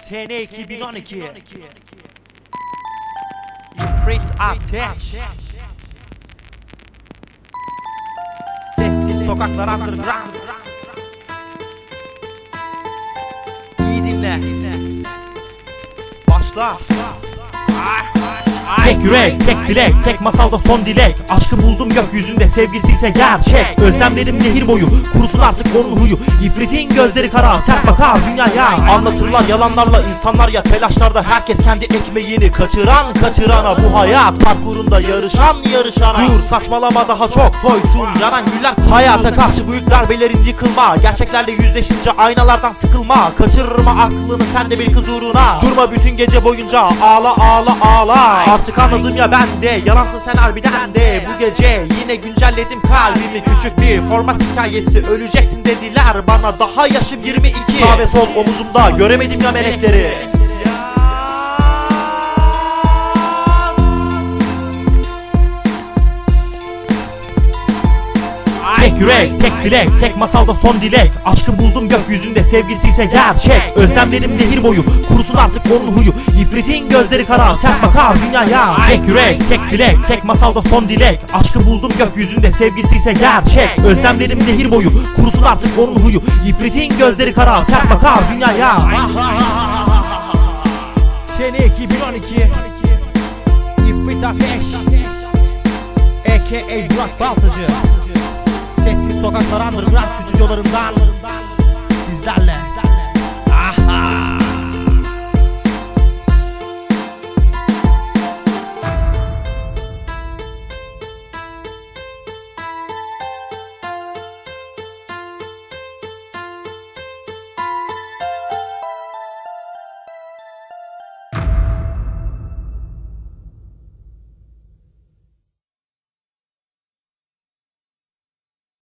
Sene 2012 İfrit Ateş. Sessiz sokaklar underground İyi dinle. Başla Tek yürek, tek bilek, tek masalda son dilek. Aşkı buldum gökyüzünde, sevgisi ise gerçek. Özlemlerim nehir boyu, kurusun artık onun huyu. İfritin gözleri kara, sert bakar dünyaya Anlatırlar yalanlarla insanlar ya telaşlarda Herkes kendi ekmeğini kaçıran kaçırana. Bu hayat parkurunda yarışan yarışana. Dur saçmalama daha çok toysun Yanan güller Hayata karşı büyük darbelerin yıkılma. Gerçeklerle yüzleşince aynalardan sıkılma. Kaçırma aklını sen de bir kız uğruna Durma bütün gece boyunca ağla ağla ağla. Artık anladım ya ben de Yalansın sen harbiden de. Bu gece yine güncelledim kalbimi. Küçük bir format hikayesi Öleceksin dediler bana. Daha yaşım 22 Sağ ve sol omuzumda göremedim ya melekleri Tek yürek, tek bilek, tek masalda son dilek. Aşkı buldum gökyüzünde, sevgisi ise gerçek. Özlemlerim nehir boyu, kurusun artık onun huyu. İfritin gözleri kara, sert bakar dünyaya. Tek yürek, tek bilek, tek masalda son dilek. Aşkı buldum gökyüzünde, sevgisi ise gerçek. Özlemlerim nehir boyu, kurusun artık onun huyu. İfritin gözleri kara, sert bakar dünyaya. Sene 2012 İfrit Ateş A.K.A. Burak Baltacı Sessiz sokaklar underground stüdyolarından Sizlerle